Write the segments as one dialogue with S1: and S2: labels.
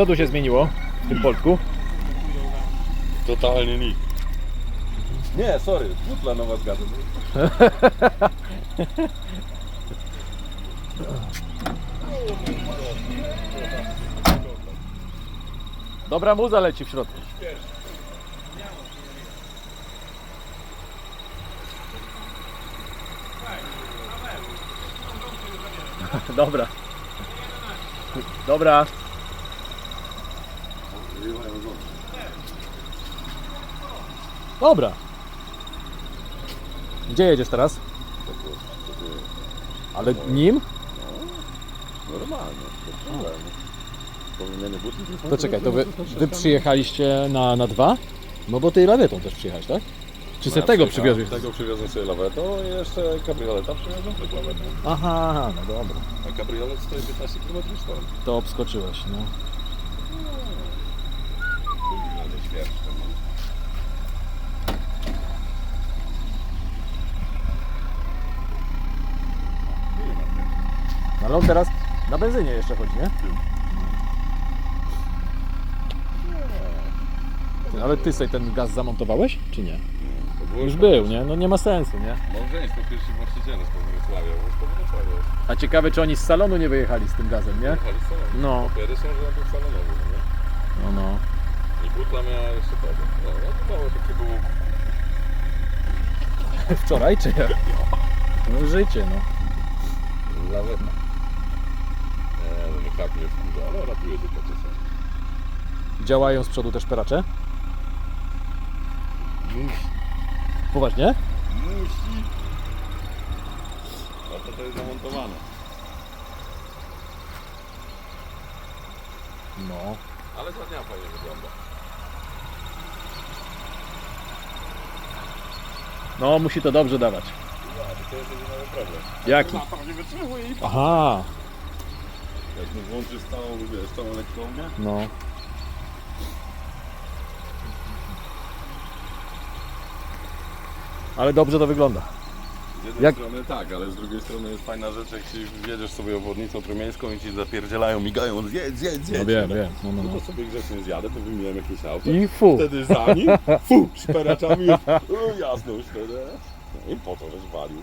S1: Co tu się zmieniło w tym Polsku?
S2: Totalnie nic. Nie, sorry, butla nowa z gazem.
S1: Dobra muza leci w środku. Dobra. Dobra. Dobra. Gdzie jedziesz teraz? Ale nim?
S2: Normalnie, to problem. Powymiany butli.
S1: To czekaj, to wy, wy przyjechaliście na, na dwa? No bo ty lawetą też przyjechałeś, tak? Czy se tego przywiozłeś?
S2: Tego przywiozłem sobie lawetą i jeszcze kabrioleta przywiozłem też lawetą.
S1: Aha, no dobra.
S2: A kabriolet stoi 15 km stąd.
S1: To obskoczyłeś, no.
S2: Wygląda świerszcze.
S1: No ale on teraz na benzynie jeszcze chodzi, nie? Ty, Ale ty sobie ten gaz zamontowałeś, czy nie?
S2: To było
S1: Już był, nie? No nie ma sensu, nie?
S2: Małżeństwo pierwsi właściciele z Wrocławia, bo z Wrocławia jest.
S1: A ciekawe, czy oni z salonu nie wyjechali z tym gazem, nie?
S2: Jechali z salonu.
S1: No.
S2: Papiery są, że ja był salonowy, no nie?
S1: No, no.
S2: I butla miała jeszcze tego. No, no to dało takie było.
S1: Wczoraj, czy jak? No życie, no.
S2: Laweta. Nie, nie tak mnie wkurza, ale ratuje tylko czasami.
S1: Działają z przodu też peracze?
S2: Musi.
S1: Poważnie?
S2: Musi. No to to jest zamontowane.
S1: No.
S2: Ale za dnia fajnie wygląda.
S1: No, musi to dobrze dawać.
S2: Ja, to jest jedyny problem.
S1: Jaki?
S2: Lata nie wytrzymuje i
S1: Aha,
S2: Jak mu włączy stałą, wiesz, całą elektrownię,
S1: no. Ale dobrze to wygląda.
S2: z jednej
S1: Jak-
S2: strony tak, ale z drugiej strony jest fajna rzecz, jak ci wjedziesz sobie obwodnicą trumieńską i ci zapierdzielają, migają, zjedz, zjedz, zjedz.
S1: No wiem, wiem. No, no,
S2: No
S1: no.
S2: to sobie grzecznie zjadę, to wymieniłem jakieś auto.
S1: I fu.
S2: Wtedy za nim, fu, szperaczami, o, jasno już wtedy. No I po to, żeś walił.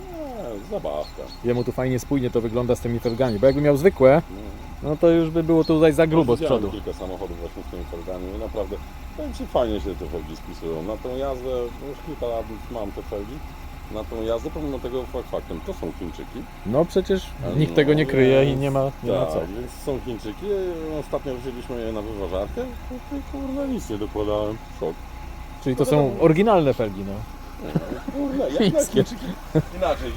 S2: Nie, zabawka.
S1: Jemu tu fajnie spójnie to wygląda z tymi felgami, bo jakby miał zwykłe,
S2: No.
S1: no to już by było tutaj za grubo z
S2: Widziałem
S1: przodu.
S2: kilka samochodów właśnie z tymi felgami i naprawdę powiem Ci, fajnie się te felgi spisują. Na tą jazdę, już kilka lat mam te felgi, na tą jazdę pomimo tego fakt faktem, to są Chińczyki.
S1: No przecież
S2: No,
S1: nikt tego nie kryje i nie ma, nie ma
S2: tak,
S1: co.
S2: więc są Chińczyki. Ostatnio wzięliśmy je na wyważarkę, no to kurde nic nie dokładałem. Szok.
S1: Czyli to są oryginalne felgi, no.
S2: Kurde, jak na
S1: Chińskie.
S2: Chińczyki. Inaczej,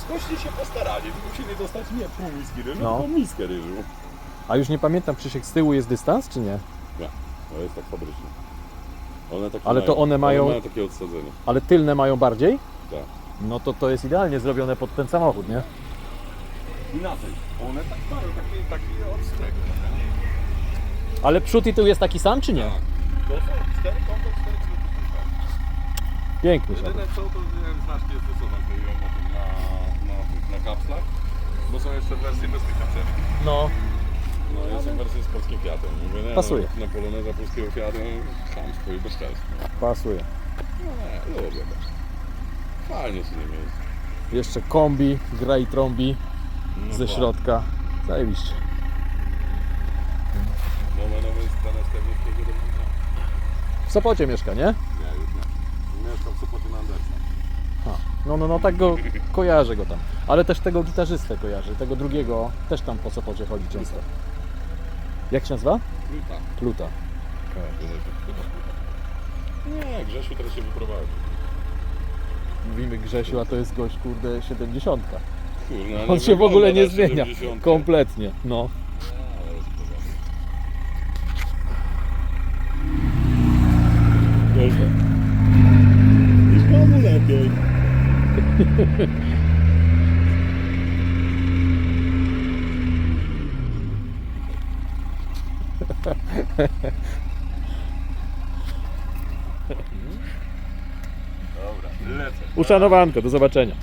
S2: skości się postarali, musieli dostać nie pół miski ryżu,
S1: No.
S2: tylko miskę ryżu.
S1: A już nie pamiętam, Krzysiek, z tyłu jest dystans, czy nie?
S2: To jest tak fabrycznie. One takie
S1: Ale to
S2: mają,
S1: one mają-
S2: takie odsadzenie.
S1: Ale tylne mają bardziej?
S2: Tak.
S1: No to to jest idealnie zrobione pod ten samochód, nie?
S2: Inaczej, one tak mają taki, taki odstrek.
S1: Ale przód i tył jest taki sam, czy nie?
S2: Tak. To są cztery cztery
S1: Piękny się.
S2: Jedyne co, to wiem, znacznie jest to, co tam mówią o tym na, na, tych- na kapslach, bo są jeszcze wersje bez tych kapselek.
S1: No.
S2: No jest wersja z polskim Fiatem. Mówię, nie,
S1: Pasuje.
S2: No, na poloneza polskiego Fiatu, i bezczelstwo.
S1: Pasuje.
S2: No nie, lubię też. Fajnie się nie jeździ.
S1: Jeszcze kombi, gra i trąbi
S2: No
S1: ze
S2: tak.
S1: środka. Zajebiście.
S2: Z następnego do Michała.
S1: W Sopocie mieszka, nie?
S2: Mieszkam w Sopocie na.
S1: Ha. No, no, no, tak go kojarzę go tam. Ale też tego gitarzystę kojarzę. Tego drugiego też tam po Sopocie chodzi często. Jak się nazywa?
S2: No tak.
S1: Pluta.
S2: Nie, Grzesiu teraz się wyprowadził.
S1: Mówimy Grzesiu, a to jest gość, kurde, 70.
S2: Kurna, ale
S1: On się w ogóle nie zmienia.
S2: 70.
S1: Kompletnie. No.
S2: Ale jest porządek. I komu lepiej? Dobra, lecę.
S1: Uszanowanko, do zobaczenia.